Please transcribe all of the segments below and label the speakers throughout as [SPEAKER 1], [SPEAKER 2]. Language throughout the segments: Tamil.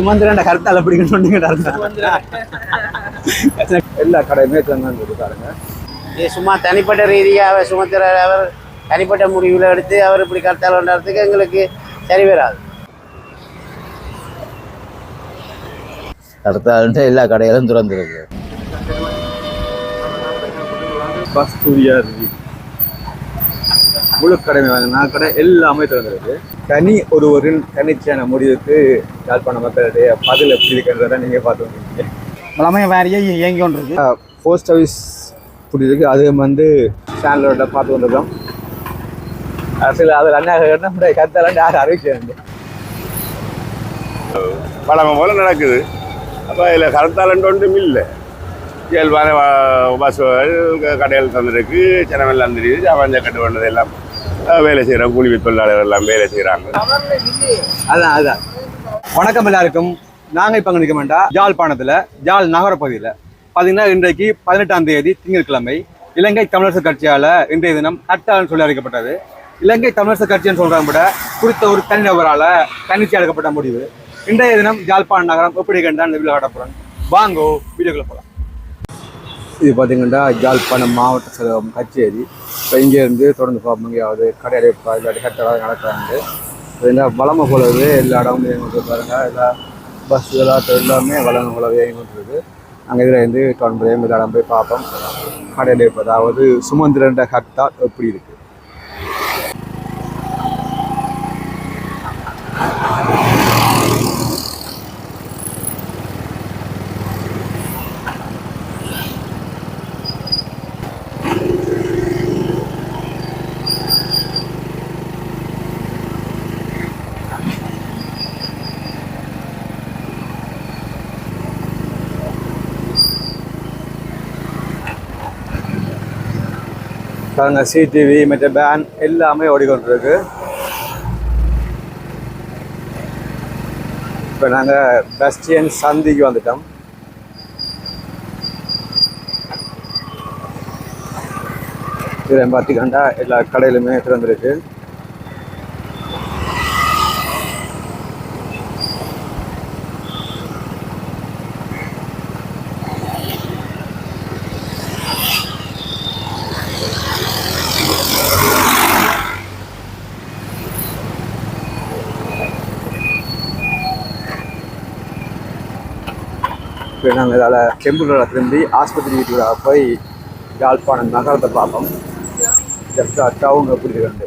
[SPEAKER 1] சுமந்திரன் கருத்தால பிடிக்கணும் சொன்னீங்க எல்லா கடையுமே பாருங்க.
[SPEAKER 2] இது சும்மா தனிப்பட்ட ரீதியாக சுமத்திரர் அவர் தனிப்பட்ட முடிவில் எடுத்து அவர் இப்படி கருத்தால் கொண்டாடுறதுக்கு எங்களுக்கு சரி வராது.
[SPEAKER 3] அடுத்த எல்லா கடைகளும் திறந்துருக்கு.
[SPEAKER 1] கஸ்தூரியா இருக்கு. முழு கடமை வாங்கினா கடை எல்லாமே திறந்திருக்கு. தனி ஒருவரின் தனிச்சான முடிவுக்கு யாழ்ப்பாண மக்களுடைய பதில் எப்படி இருக்கின்றத நீங்க பார்த்து வந்தீங்க.
[SPEAKER 4] எல்லாமே வேறையே இயங்கி கொண்டு இருக்கு
[SPEAKER 1] போஸ்ட் ஆஃபீஸ் புரியுதுக்கு அது வந்து சேனலோட பார்த்து வந்திருக்கோம். அரசியல் அது அண்ணா கருத்தாலாண்டு யாரும் அறிவிக்க
[SPEAKER 5] பழமை போல நடக்குது. அப்போ இதில் கருத்தாலண்டு ஒன்றும் இல்லை. இயல்பான வ- பஸ்ஸுகள் க- கடைகள் தந்துருக்கு. ஜனமெல்லாம் தெரியுது. அவஞ்ச கட்டு வேண்டது எல்லாம் வேலை செய்கிறோம் கூலி தொழிலாளர்கள் எல்லாம் வேலை செய்கிறாங்க
[SPEAKER 1] அதான் அதான். வணக்கம் எல்லாருக்கும். நாங்கள் இப்போ நிற்க வேண்டாம் ஜாழ்ப்பாணத்தில் ஜாழ் நகரப்பகுதியில். பார்த்தீங்கன்னா இன்றைக்கு பதினெட்டாம் தேதி திங்கட்கிழமை இலங்கை தமிழரசு கட்சியால் இன்றைய தினம் ஹர்த்தால்னு சொல்லி அறிவிக்கப்பட்டது. இலங்கை தமிழரசு கட்சின்னு சொல்கிறாங்க விட குறித்த ஒரு தனிநபரால் தன்னிச்சை அழைக்கப்பட்ட முடிவு. இன்றைய தினம் யாழ்ப்பாண நகரம் எப்படி கண்டான் இந்த வீடியோ காட்டப்புறோம். வாங்கோ வீடியோக்குள்ள போகலாம் இது பார்த்தீங்கன்னா யாழ்ப்பாணம் மாவட்ட செயலகம் கச்சேரி. இப்போ இங்கேருந்து தொடர்ந்து பார்ப்போம் எங்கேயாவது கடையடைப்பா இல்லாட்டி கட்டடம் நடக்கிறாங்க என்ன வளமை போலவே எல்லா இடமும் இயங்கிட்டு பாருங்கள் எல்லா பஸ் ஆட்டோ எல்லாமே வளமை போலவே இயங்கிட்டுருக்கு அங்கே இதில் இருந்து டொன்பதையும் எல்லா இடம் போய் பார்ப்போம். கடையடைப்பு அதாவது சுமந்திரண்ட ஹர்த்தால் எப்படி இருக்குது பாருங்க சிடிவி மற்ற பேன் எல்லாமே ஓடிக்கொண்டிருக்கு. இப்போ நாங்கள் பஸ்டியன் சந்திக்கு வந்துட்டோம். இதில் பார்த்தீங்கன்னா எல்லா கடையிலுமே திறந்துருக்கு. நாங்கள் இதால் டெம்பிளோட திரும்பி ஆஸ்பத்திரி வீட்டுக்கு போய் யாழ்ப்பாணம் நகரத்தை பார்ப்போம் ஜஸ்ட் அட்டாவும் எப்படி இருக்கு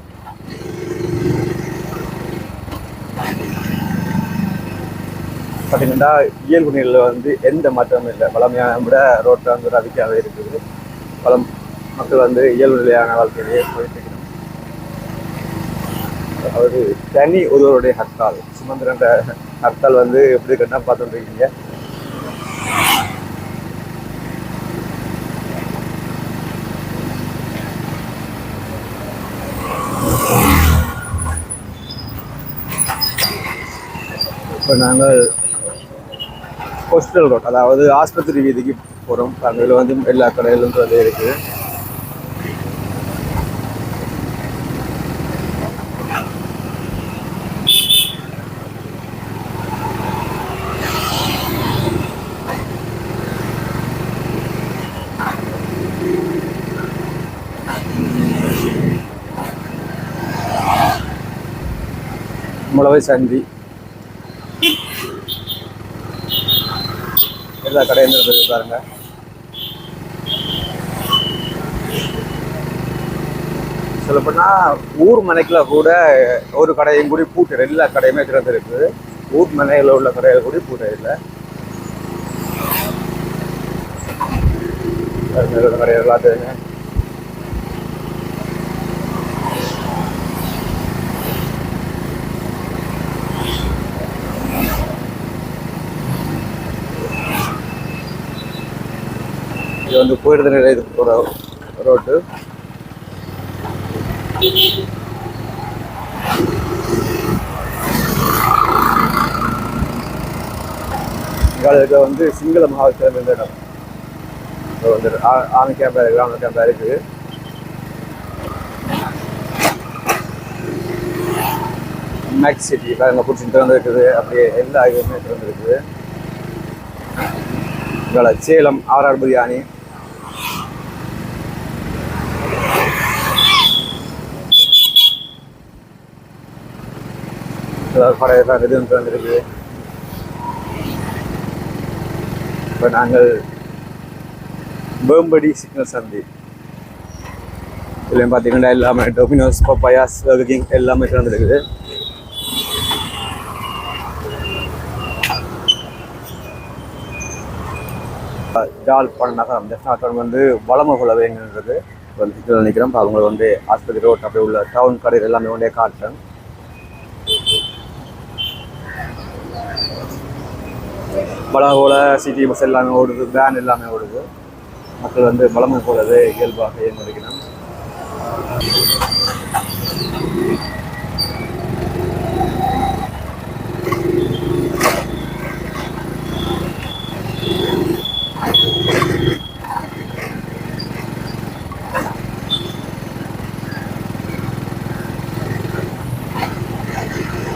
[SPEAKER 1] பார்த்தீங்கன்னா இயல்பு நிலையில் வந்து எந்த மாற்றமும் இல்லை. வளமையான விட ரோட்டில் வந்து அதிகமாகவே இருக்குது. வளம் மக்கள் வந்து இயல்பு நிலையான வாழ்க்கையிலேயே போயிட்டு இருக்கிறோம். அதாவது தனி ஒருவருடைய ஹர்த்தால் சுமந்திரன்ற ஹர்த்தால் வந்து எப்படி இருக்குன்னா பார்த்துட்டு இருக்கீங்க. இப்போ நாங்கள் ஹாஸ்பிட்டல் ரோட் அதாவது ஆஸ்பத்திரி வீதிக்கு போகிறோம் அங்கே வந்து எல்லா கடையிலும் வந்து இருக்குது மிளவை சந்தி. எல்லா கடையிலும் இருக்குது பாருங்க. சொல்லப்போனால் ஊர் மனைக்கில் கூட ஒரு கடையும் கூட பூட்டு எல்லா கடையுமே திறந்துருக்கு. ஊர் மனையில் உள்ள கடையில் கூட பூட்டை இல்லை. கடை தெரியுங்க இது வந்து போயிடுது நிலையத்துக்கு போகிற ரோட்டு இங்கே வந்து சிங்கள மகாவித்தியாலயம் இந்த இடம். இப்போ வந்து ஆண் கேம்பா இருக்குது ஆண் கேம்பா இருக்குது மேக்ஸ் சிட்டி பாருங்க பிடிச்சிட்டு திறந்துருக்குது அப்படியே எல்லா இதுவுமே திறந்துருக்குது இங்கே சேலம் ஆர்ஆர் ஆணி கடை எல்லாம் எதுவும் திறந்துருக்கு இப்போ நாங்கள் பேம்படி சிக்னல் சந்தி. இதில் பார்த்தீங்கன்னா எல்லாமே டொமினோஸ் பப்பாயாஸ் பர்கர் கிங் எல்லாமே திறந்துருக்குது யாழ்ப்பாணம் நகரம் நகரம் வந்து வளமகுல வேங்குன்றது வந்து சிக்கல் நிற்கிறோம் அவங்க வந்து ஆஸ்பத்திரி ரோட் அப்படியே உள்ள டவுன் கடைகள் எல்லாமே ஒன்றே காட்டுறேன் வளமகுல சிட்டி பஸ் எல்லாமே ஓடுது வேன் எல்லாமே ஓடுது. மக்கள் வந்து வளமை போலவே இயல்பாக இயங்கிருக்கணும்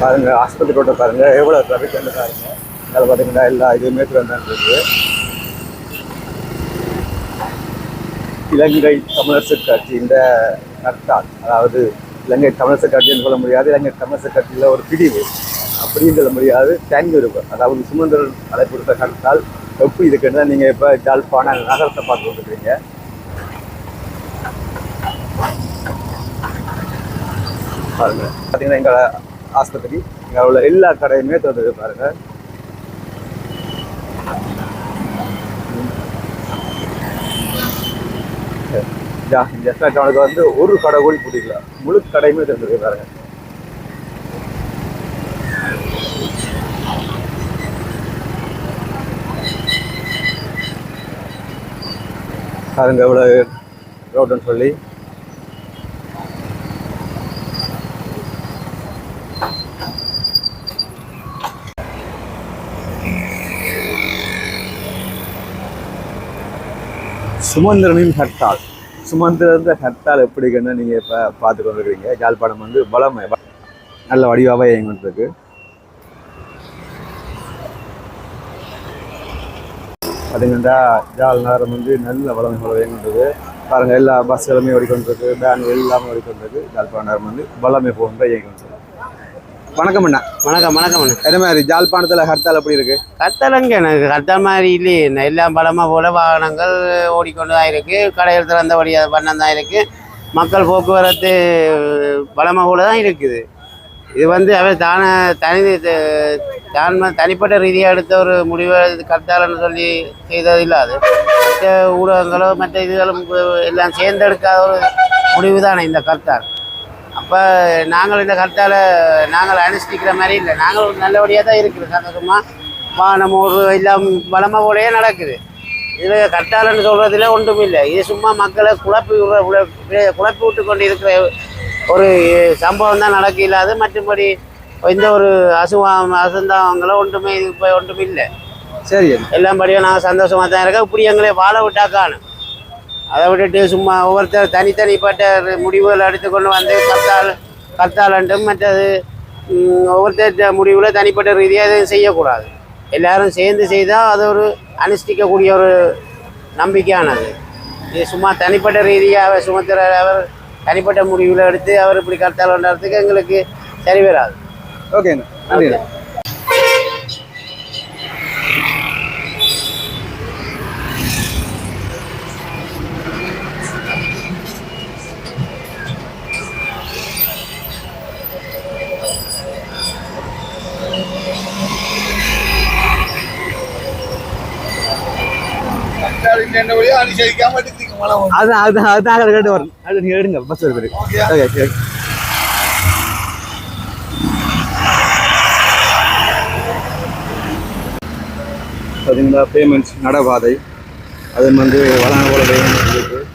[SPEAKER 1] பாருங்க ஆஸ்பத்திரி ரோட்டை பாருங்க எவ்வளோ டிராஃபிக் வந்து பாருங்க. அதில் பார்த்தீங்கன்னா எல்லா இதுவுமே திறந்தான் இருக்குது இலங்கை தமிழரசு கட்சியின் நட்டால் அதாவது இலங்கை தமிழரசு கட்சின்னு சொல்ல முடியாது இலங்கை தமிழரசு கட்சியில் ஒரு பிரிவு அப்படின்னு சொல்ல முடியாது. தேங்கி இருக்கும் அதாவது சுமந்திரன் அழைப்பு கட்டால் எப்படி இருக்குன்னு தான் நீங்கள் இப்போ ஜாழ்ப்பாண நகரத்தை பார்த்து வந்துருக்கீங்க பாருங்கள் பார்த்தீங்கன்னா எங்கள் ஆஸ்பத்திரி இங்கே உள்ள எல்லா கடையுமே திறந்தது பாருங்கள் ஜஸ்ட் அவனுக்கு வந்து ஒரு கடை கூட பிடிக்கல. முழு கடையுமே திறந்தது பாருங்க. பாருங்க எவ்வளோ ரோடுன்னு சொல்லி. சுமந்திரனின் ஹர்த்தால். சுமந்திரந்த ஹர்த்தால் எப்படின்னு நீங்கள் இப்போ பார்த்து கொண்டிருக்கிறீங்க. யாழ்ப்பாணம் வந்து பலம் நல்ல வடிவாகவே இயங்கிட்டுருக்கு பார்த்தீங்கன்னா ஜால் நகரம் வந்து நல்ல வளமை போல இயங்குன்றது பாருங்க எல்லா பஸ்களுமே ஓடிக்கொண்டிருக்கு வேன் எல்லாமே ஓடிக்கொண்டிருக்கு. யாழ்ப்பாணம் நகரம் வந்து பலமே போன்ற இயங்கின்றது வணக்கம் அண்ணா.
[SPEAKER 2] வணக்கம் வணக்கம் அண்ணா.
[SPEAKER 1] என்ன மாதிரி ஜாழ்ப்பாணத்தில் ஹர்த்தால் எப்படி இருக்கு?
[SPEAKER 2] கத்தலங்க எனக்கு கத்தல் மாதிரி இல்லையே என்ன எல்லாம் பலமாக போல வாகனங்கள் ஓடிக்கொண்டு தான் இருக்கு. கடைகள் திறந்தபடி பண்ணம் தான் இருக்கு. மக்கள் போக்குவரத்து பலமாக போல தான் இருக்குது. இது வந்து அவர் தான தனி தான் தனிப்பட்ட ரீதியாக எடுத்த ஒரு முடிவை. கத்தாலன்னு சொல்லி செய்தது இல்லை அது. மற்ற ஊடகங்களோ மற்ற இதுகளும் எல்லாம் சேர்ந்தெடுக்காத ஒரு முடிவு தானே இந்த கர்த்தால். அப்போ நாங்கள் இந்த கருத்தால் நாங்கள் அனுஷ்டிக்கிற மாதிரி இல்லை. நாங்கள் நல்லபடியாக தான் இருக்குது சந்தோஷமாக வானம் ஒரு எல்லாம் பலமாக கூடயே நடக்குது. இதில் கட்டாளன்னு சொல்கிறதுல ஒன்றும் இல்லை. இது சும்மா மக்களை குழப்பி விடுற குழ- குழப்பி விட்டு கொண்டு இருக்கிற ஒரு சம்பவம் தான் நடக்க இல்லாது மற்றபடி எந்த ஒரு அசுவம் அசுந்தாவங்களோ ஒன்றுமே இது இப்போ ஒன்றும் இல்லை.
[SPEAKER 1] சரி.
[SPEAKER 2] எல்லாம் படியும் நாங்கள் சந்தோஷமாக தான் இருக்கோம். இப்படி எங்களை வாழ விட்டா காணும். அதை விட்டுட்டு சும்மா ஒவ்வொருத்தர் தனித்தனிப்பட்ட முடிவுகள் எடுத்துக்கொண்டு வந்து கத்தால் கத்தாலன்ட்டும் மற்றது ஒவ்வொருத்தர் முடிவில் தனிப்பட்ட ரீதியாக எதுவும் செய்யக்கூடாது. எல்லாரும் சேர்ந்து செய்தால் அது ஒரு அனுஷ்டிக்கக்கூடிய ஒரு நம்பிக்கையானது. இது சும்மா தனிப்பட்ட ரீதியாக சுமத்திர அவர் தனிப்பட்ட முடிவில் எடுத்து அவர் இப்படி பண்ணுறதுக்கு எங்களுக்கு சரி வராது.
[SPEAKER 1] ஓகேண்ணா நன்றிண்ணா அதான் அதான் அதான் அதை கேட்டு வரணும் அது நீங்கள் எடுங்க பஸ் வருது ஓகே ஓகே பார்த்தீங்கன்னா பேமெண்ட்ஸ் நடபாதை. அது வந்து வளன போல வேணும்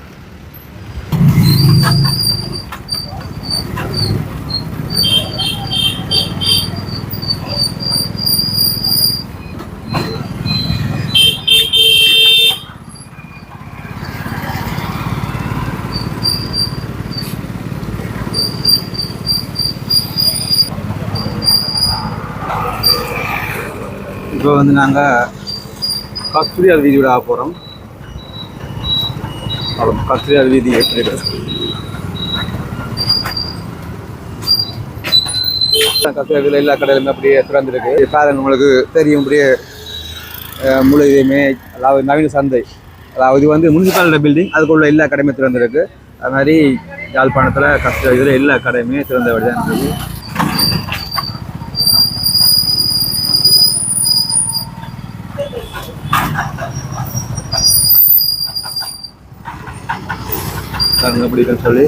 [SPEAKER 1] வந்து நாங்கள் கஸ்தூரியார் வீதி விட போகிறோம் கஸ்தூரியார் வீதி எப்படி இருக்கு கஸ்தூரியார் எல்லா கடையிலுமே அப்படியே திறந்துருக்கு. பாருங்க உங்களுக்கு தெரியும் அப்படியே முழு இதையுமே அதாவது நவீன சந்தை. அதாவது இது வந்து முனிசிபாலிட்டி பில்டிங் அதுக்குள்ள எல்லா கடையுமே திறந்துருக்கு. அது மாதிரி யாழ்ப்பாணத்தில் கஸ்தூரியார் இதில் எல்லா கடையுமே திறந்த வழிதான் இருக்குது. பாருங்க எப்படி இருக்குன்னு சொல்லி.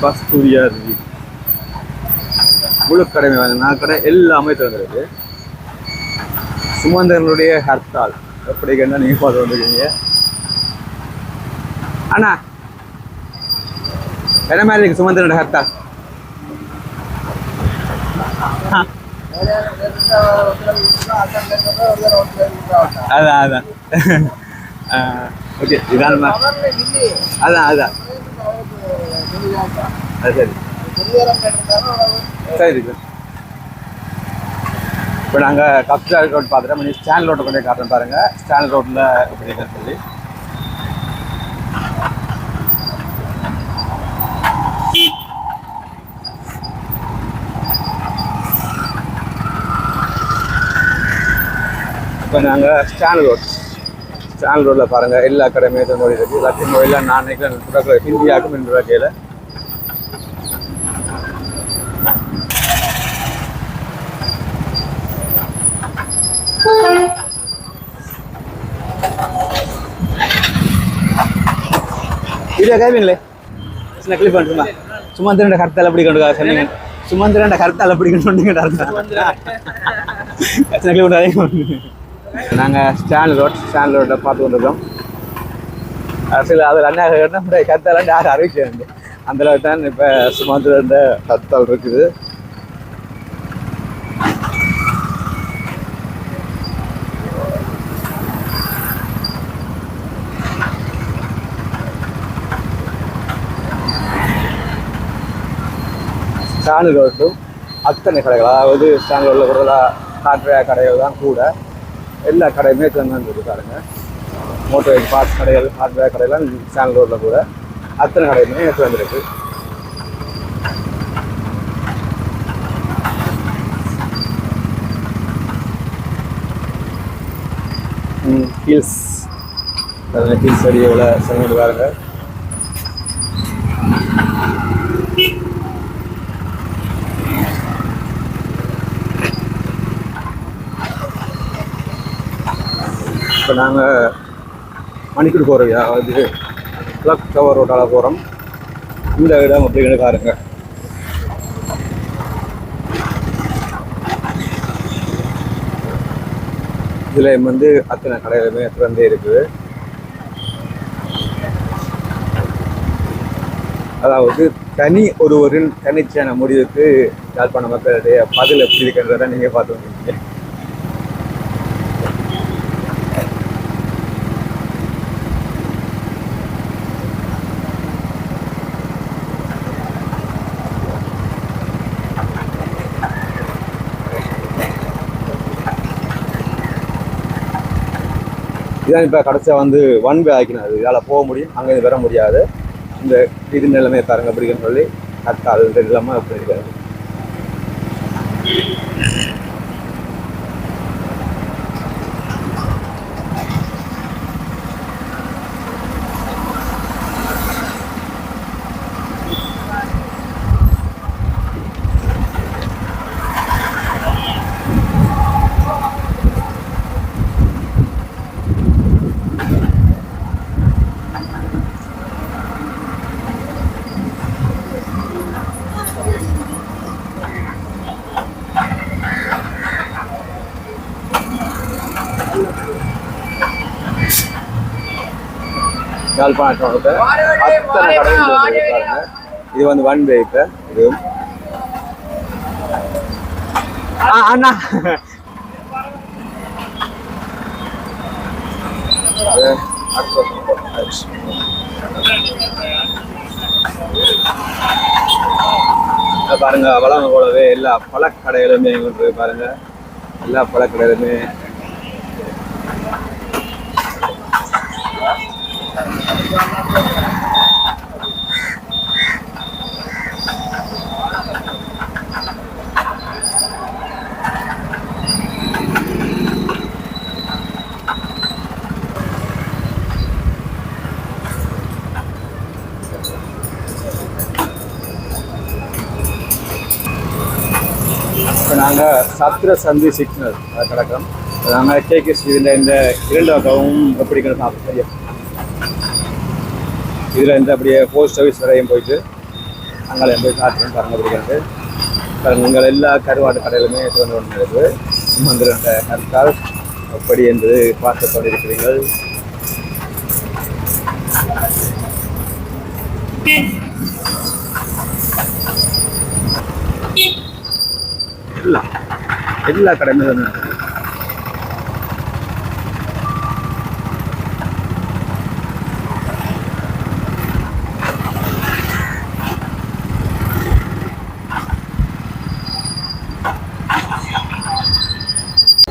[SPEAKER 1] கஸ்தூரியா இருக்கு. முழு கடமை வாங்கினா கடை எல்லாமே திறந்துருக்கு சுமந்தரனுடைய ஹர்த்தால். எப்படி கேட்டால் நீங்க பார்த்து வந்துருக்கீங்க. அண்ணா என்ன மாதிரி இருக்கு சுமந்தரனுடைய ஹர்த்தால்? அதான் அதான். ஓகே இதான் அதான் அதான். அது சரி. சரி சார். இப்போ நாங்கள் கப்டா ரோட் பார்த்துட்டோம். நீ ஸ்டாண்ட் ரோட்டை கொண்டே காட்டுறேன் பாருங்கள் ஸ்டாண்ட் ரோட்டில் எப்படி சொல்லி இப்போ நாங்கள் ஸ்டாண்ட் ரோட் ஸ்டாண்ட் ரோட்டில் பாருங்கள் எல்லா கடையுமே தந்தோடி இருக்குது எல்லாத்தையும் எல்லாம் நான் நினைக்கிறேன் ஹிந்தியாக்கும் என்ற வகையில். வீடியோ கேட்பீங்களே சின்ன கிளிப் பண்ணுமா சுமந்திரன் கருத்தால் எப்படி கொண்டு சொன்னீங்க. சுமந்திரன் கருத்தால் எப்படி கொண்டு சொன்னீங்க சின்ன கிளிப் நாங்கள் ஸ்டாண்ட் ரோட் ஸ்டாண்ட் ரோட்டில் பார்த்து கொண்டிருக்கோம். அரசியல் அதில் அண்ணா கேட்டால் கருத்தால் யாரும் அறிவிக்கிறது அந்த அளவுக்கு தான் இப்போ சுமந்திரன் கத்தால் இருக்குது. ஸ்டாண்டு ரோட்டும் அத்தனை கடைகள் அதாவது ஸ்டாண்ட் ரோட்டில் கூட காற்றையா கடைகள் தான் கூட. எல்லா கடையுமே திறந்து பாருங்க. மோட்டர் பார்ட்ஸ் கடைகள் ஹார்ட்வேர் கடையெல்லாம் சேனல் ரோட்டில் கூட அத்தனை கடையுமே திறந்துருக்கு ஹீல்ஸ் அதில் ஹீல்ஸ் அடியோட எவ்வளோ செஞ்சு இப்போ நாங்கள் மணிக்கூடு போகிறோம் அதாவது கிளாக் டவர் ரோட்டால் போகிறோம். இந்த இடம் அப்படின்னு காருங்க இதில் வந்து அத்தனை கடைகளுமே திறந்தே இருக்குது. அதாவது தனி ஒருவரின் தனிச்சான முடிவுக்கு யாழ்ப்பாண மக்களுடைய பதில் எப்படி இருக்கின்றதை நீங்கள் பார்த்து இதான் இப்போ கடைசியாக வந்து ஒன் வே ஆக்கினது இதால் போக முடியும். அங்கேருந்து வர முடியாது. இந்த இது நிலைமையை பாருங்க அப்படின்னு சொல்லி கத்தால் நிலைமை அப்படி இருக்காது. யாழ்ப்பாணத்தோட அத்தனை கடைகள் வந்து பாருங்க. இது வந்து ஒன் வே இப்போ. இது. ஆ, அண்ணா. பாருங்க வளம் போலவே எல்லா பழக்கடைகளுமே பாருங்க. எல்லா பழக்கடைகளுமே இப்போ நாங்கள் சத்திர சந்தி சிக்னல் கிடக்கிறோம் நாங்கள் கேகே ஸ்ரீதில் இந்த இரண்டு பக்கமும் எப்படி சாப்பிட்டு தெரியும் இதில் இந்த அப்படியே போஸ்ட் ஆஃபீஸ் வரையும் போயிட்டு அங்கே போய் காட்டுறோம் பாருங்க பிடிக்கிறது. பாருங்க உங்கள் எல்லா கருவாட்டு கடையிலுமே திறந்து கொண்டு இருக்குது சுமந்திரன் கற்கால் அப்படி என்று பார்த்து கொண்டிருக்கிறீர்கள். எல்லா எல்லா கடையுமே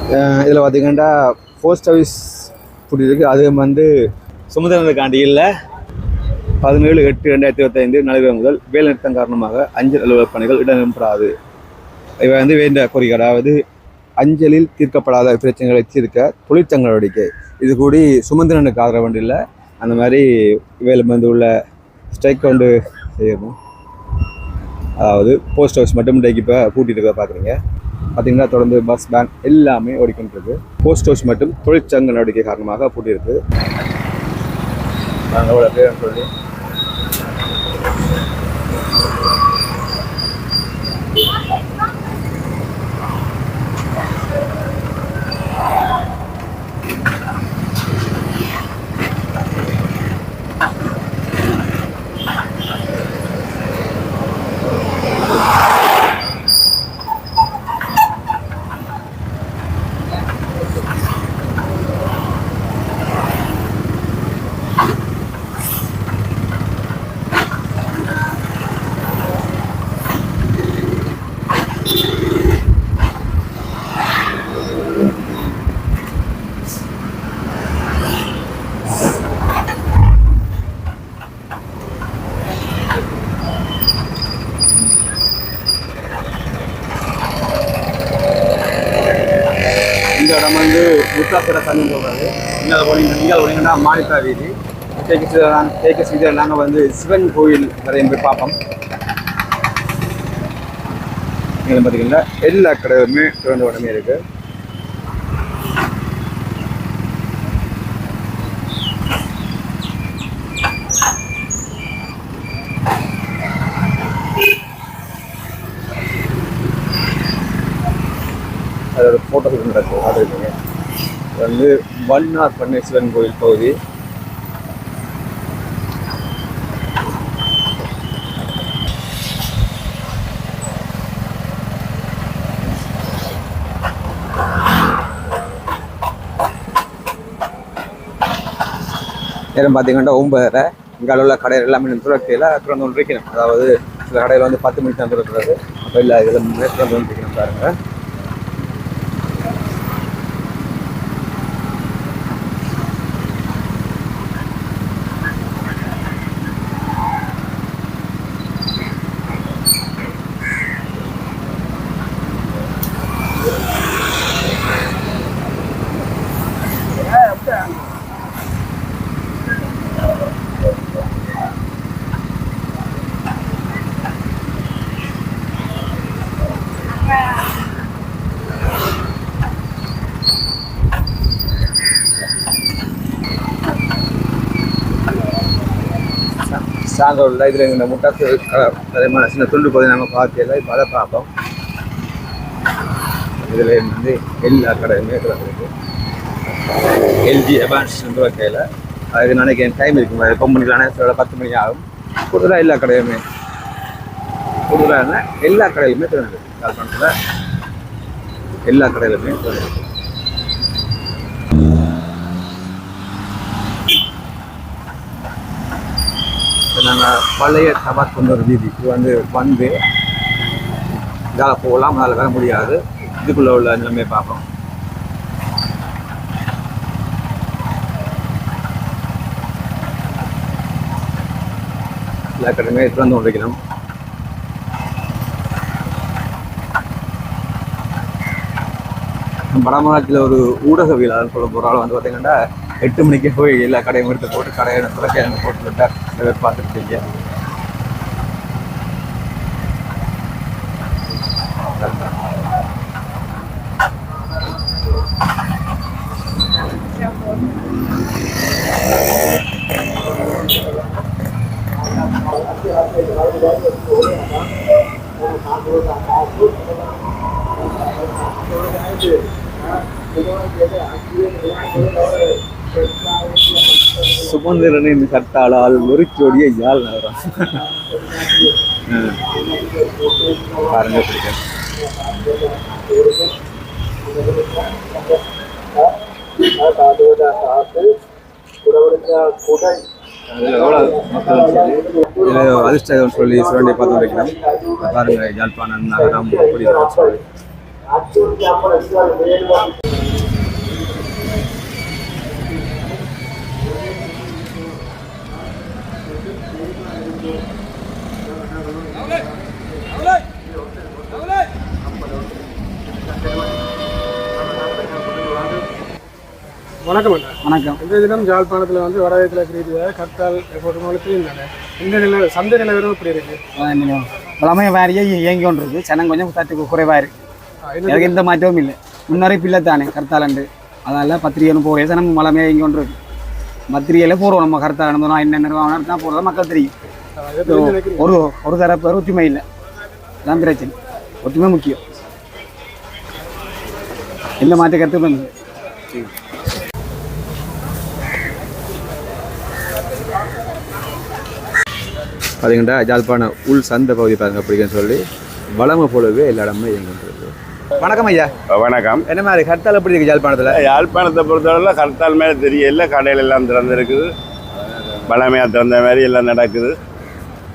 [SPEAKER 1] இதில் பார்த்தீங்கன்னா போஸ்ட் ஆஃபீஸ் ஃபுட் இருக்குது அது வந்து சுமந்திரனுக்காண்டி இல்லை. பதினேழு எட்டு ரெண்டாயிரத்தி இருபத்தைந்து நடைபெற முதல் வேலை நிறுத்தம் காரணமாக அஞ்சல் அலுவலக பணிகள் இடம்பெறாது. இவை வந்து வேண்ட கோரிக்கை அதாவது அஞ்சலில் தீர்க்கப்படாத பிரச்சனைகளை தீர்க்க தொழிற்சங்க நடவடிக்கை. இது கூடி சுமந்திரனுக்கு ஆதரவு இல்லை. அந்த மாதிரி இவையில் வந்து உள்ள ஸ்ட்ரைக் கொண்டு செய்யணும். அதாவது போஸ்ட் ஆஃபீஸ் மட்டும் இன்றைக்கு இப்போ கூட்டிகிட்டு இருக்க பார்க்குறீங்க பார்த்தீங்கன்னா தொடர்ந்து பஸ் பேன் எல்லாமே ஓடிக்கொண்டிருக்கு. போஸ்ட் ஹவுஸ் மட்டும் தொழிற்சங்க நடவடிக்கை காரணமாக பூட்டியிருக்கு. நாங்கள் எவ்வளோ பேர் சொல்லி இந்த இடம் வந்து முத்தாசுர சனி சொல்கிறது இங்கே போனீங்க நீங்கள் போனீங்கன்னா மானிக்கா வீதி. கேக்கு சீதர் கேக்கு சீதர் நாங்கள் வந்து சிவன் கோயில் வரையும் போய் பார்ப்போம். இங்கே பார்த்தீங்கன்னா எல்லா கடையுமே திறந்த உடனே இருக்குது அதோட நடக்கும் அது வந்து வன்னார் பன்னீர்செல்வன் கோயில் பகுதி. நேரம் பார்த்தீங்கன்னா ஒன்பதரை. இங்கே உள்ள கடைகள் எல்லாமே துறக்கையில் திறந்து கொண்டு அதாவது சில கடையில் வந்து பத்து மணிக்கு தான் திறக்கிறது அப்போ இல்லை இதில் திறந்து கொண்டு பாருங்கள் சாங்கோவில் இதில் இந்த முட்டாசு தரமான சின்ன துண்டு பகுதி நம்ம பார்த்தியெல்லாம் இப்போ அதை பார்ப்போம். இதில் வந்து எல்லா கடையுமே திறந்துருக்கு எல்ஜி அட்வான்ஸ் வகையில் அதுக்கு நினைக்கிறேன் டைம் இருக்கும். அது பொம்பளைக்கான சில பத்து மணி ஆகும். கூடுதலாக எல்லா கடையுமே கூடுதலாக எல்லா கடையிலுமே திறந்துருக்கு. யாழ்ப்பாணத்தில் எல்லா கடையிலுமே திறந்துருக்கு. நாங்கள் பழைய தபாஸ் கொண்டு ஒரு வீதி. இது வந்து வந்து இதால் போகலாம் அதில் வர முடியாது. இதுக்குள்ளே உள்ள நிலைமையை பார்ப்போம். எல்லா கடையுமே திறந்து கொண்டிருக்கணும் வடமாநிலத்தில் ஒரு ஊடகவியலாளர் சொல்ல போகிற ஆள் வந்து பார்த்தீங்கன்னா எட்டு மணிக்கு போய் எல்லா கடையும் எடுத்து போட்டு கடையை திறக்க போட்டு விட்டார். பேர் பார்த்துருக்கீங்க சுமந்திரனின் கட்டாளால் நொறுச்சோடிய யாழ் நகரம். பாருங்க அதிர்ஷ்டம் சொல்லி சுரண்டி பார்த்து வைக்கிறோம் பாருங்க யாழ்ப்பாணம் நகரம் அப்படி சொல்லி
[SPEAKER 6] வணக்கம் அண்ணா.
[SPEAKER 4] வணக்கம்.
[SPEAKER 6] இந்த தினம் ஜாழ்ப்பாணத்தில் வந்து ரீதியாக கர்த்தால் போட்டு இருந்தாங்க இந்த நிலை சந்தை நிலவரம் இப்படி இருக்கு?
[SPEAKER 4] பழமைய வாரியே இயங்கி கொண்டிருக்கு. சனம் கொஞ்சம் தட்டு குறைவாக இருக்கு. எனக்கு எந்த மாற்றமும் இல்லை. முன்னறிப்பு இல்லை தானே கருத்தாலண்டு அதனால் பத்திரிகைன்னு போகிறே சனம் பழமையாக இயங்கி கொண்டிருக்கு. பத்திரிகையில் போடுவோம் நம்ம கருத்தால் நடந்தோம் என்ன நிர்வாகம் தான் போடுறதா மக்கள் தெரியும். ஒரு ஒரு தரப்பு ஒற்றுமை இல்லை. அதான் பிரச்சனை. ஒற்றுமை முக்கியம். எந்த மாற்ற கருத்து இல்லை.
[SPEAKER 1] பார்த்தீங்கன்னா யாழ்ப்பாண உள் சந்தை பகுதி பாருங்க அப்படின்னு சொல்லி வளமை போலவே எல்லா இடமே இயங்கிட்டு வணக்கம் ஐயா.
[SPEAKER 5] வணக்கம்.
[SPEAKER 1] என்ன மாதிரி கர்த்தால் எப்படி இருக்கு யாழ்ப்பாணத்தில்?
[SPEAKER 5] யாழ்ப்பாணத்தை பொறுத்தவரையில் கர்த்தால் மேலே தெரியல கடையில் எல்லாம் திறந்துருக்குது. பழமையாக திறந்த மாதிரி எல்லாம் நடக்குது.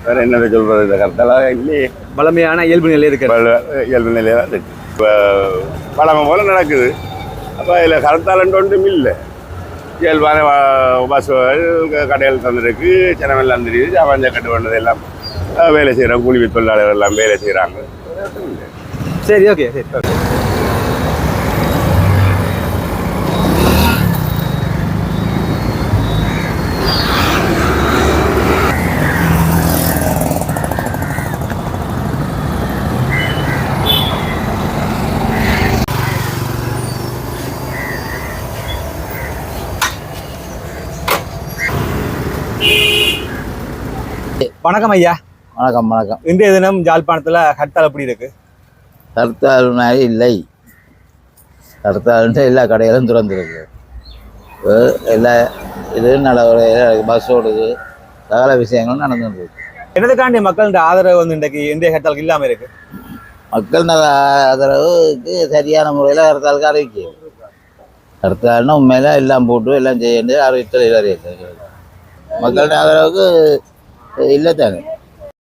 [SPEAKER 5] வேற என்ன சொல்றது இந்த கர்த்தாலாக இல்லையே.
[SPEAKER 1] வளமையான இயல்பு நிலை இருக்கு.
[SPEAKER 5] இயல்பு நிலையாக தான் இருக்கு. இப்போ பழமை போல நடக்குது. அப்போ இதில் கருத்தாலண்டு ஒன்றும் இல்லை. இயல்பான வ- பஸ்ஸுகள் கடைகள் தந்துருக்கு ஜனமெல்லாம் தெரியுது அவஞ்ச கட்டு பண்ணது எல்லாம் வேலை செய்கிறாங்க கூலி தொழிலாளர்கள் எல்லாம் வேலை செய்கிறாங்க
[SPEAKER 1] சரி ஓகே சரி. ஓகே வணக்கம் ஐயா.
[SPEAKER 3] வணக்கம் வணக்கம்.
[SPEAKER 1] இன்றைய தினம் யாழ்ப்பாணத்தில் ஹர்த்தால் எப்படி இருக்கு?
[SPEAKER 3] ஹர்த்தால் இல்லை. ஹர்த்தால்ன்ட்டு எல்லா கடைகளும் திறந்துருக்கு. எல்லா இது நடவடிக்கை பஸ் ஓடுது. சகல விஷயங்களும் நடந்துருக்கு
[SPEAKER 1] என்னதுக்காண்டி மக்களோட ஆதரவு வந்து இன்றைக்கு இன்றைய ஹர்த்தாலுக்கு இல்லாமல் இருக்கு?
[SPEAKER 3] மக்கள் நல ஆதரவுக்கு சரியான முறையில் ஹர்த்தாலுக்கு அறிவிக்கும் ஹர்த்தால்னா உண்மையில எல்லாம் போட்டு எல்லாம் செய்ய வேண்டிய அறிவித்தல் மக்களுடைய ஆதரவுக்கு இல்லை தானே